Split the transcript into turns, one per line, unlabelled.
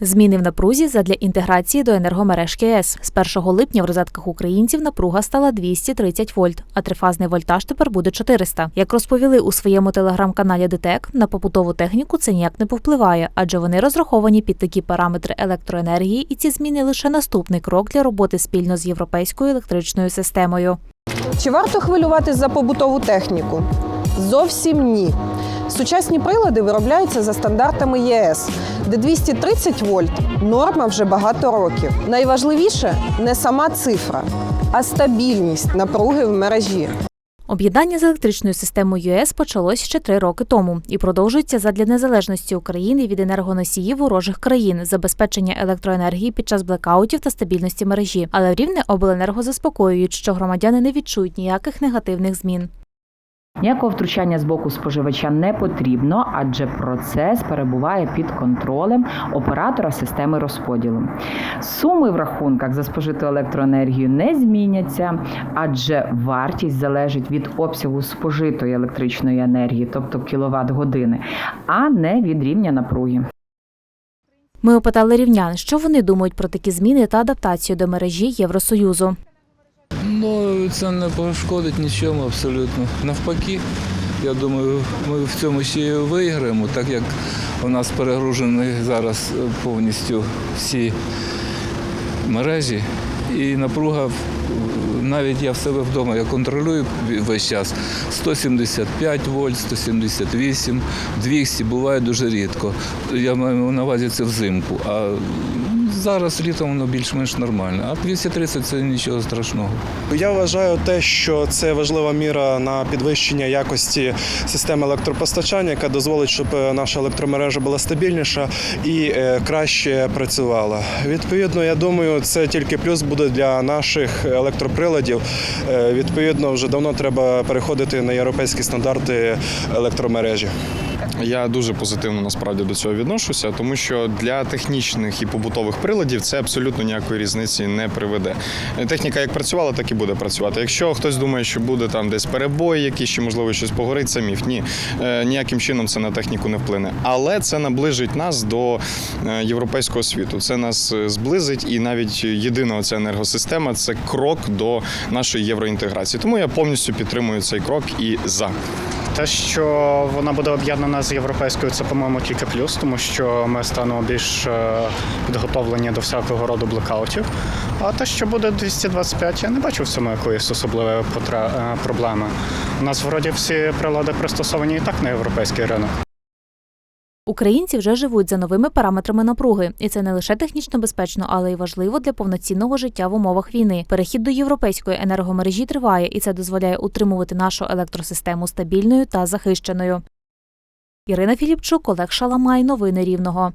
Зміни в напрузі задля інтеграції до енергомереж КС. З 1 липня в розетках українців напруга стала 230 вольт, а трифазний вольтаж тепер буде 400. Як розповіли у своєму телеграм-каналі ДТЕК, на побутову техніку це ніяк не повпливає, адже вони розраховані під такі параметри електроенергії, і ці зміни лише наступний крок для роботи спільно з європейською електричною системою.
Чи варто хвилюватись за побутову техніку? Зовсім ні. Сучасні прилади виробляються за стандартами ЄС, де 230 вольт норма вже багато років. Найважливіше не сама цифра, а стабільність напруги в мережі.
Об'єднання з електричною системою ЄС почалось ще три роки тому і продовжується задля незалежності України від енергоносіїв ворожих країн, забезпечення електроенергії під час блекаутів та стабільності мережі. Але рівне обленерго заспокоюють, що громадяни не відчують ніяких негативних змін.
Ніякого втручання з боку споживача не потрібно, адже процес перебуває під контролем оператора системи розподілу. Суми в рахунках за спожиту електроенергію не зміняться, адже вартість залежить від обсягу спожитої електричної енергії, тобто кіловат години, а не від рівня напруги.
Ми опитали рівнян, що вони думають про такі зміни та адаптацію до мережі Євросоюзу.
Ну, це не пошкодить нічому абсолютно. Навпаки, я думаю, ми в цьому ще й виграємо, так як у нас перегружені зараз повністю всі мережі. І напруга, навіть я в себе вдома, я контролюю весь час 175 вольт, 178, 200 буває дуже рідко. Я маю на увазі це взимку. А зараз літом воно більш-менш нормально. А 230 це нічого страшного.
Я вважаю те, що це важлива міра на підвищення якості системи електропостачання, яка дозволить, щоб е, наша електромережа була стабільніша і е, краще працювала. Відповідно, я думаю, це тільки плюс буде для наших електроприладів. Е, Відповідно, вже давно треба переходити на європейські стандарти електромережі.
Я дуже позитивно насправді до цього відношуся, тому що для технічних і побутових приладів це абсолютно ніякої різниці не приведе. Техніка як працювала, так і буде працювати. Якщо хтось думає, що буде там десь перебої, якісь чи можливо щось погорить, це міф. Ні, Е, ніяким чином це на техніку не вплине. Але це наближить нас до е, європейського світу. Це нас е, зблизить, і навіть єдина оця енергосистема це крок до нашої євроінтеграції. Тому я повністю підтримую цей крок і за.
Те, що вона буде об'єднана з європейською, це, по-моєму, тільки плюс, тому що ми станемо більш е, підготовлені до всякого роду блекаутів. А те, що буде 225, я не бачу в цьому якоїсь особливої е, проблеми. У нас вроді всі прилади пристосовані і так на європейський ринок.
Українці вже живуть за новими параметрами напруги, і це не лише технічно безпечно, але й важливо для повноцінного життя в умовах війни. Перехід до європейської енергомережі триває, і це дозволяє утримувати нашу електросистему стабільною та захищеною. Ірина Філіпчук, Олег Шаламай. Новини Рівного.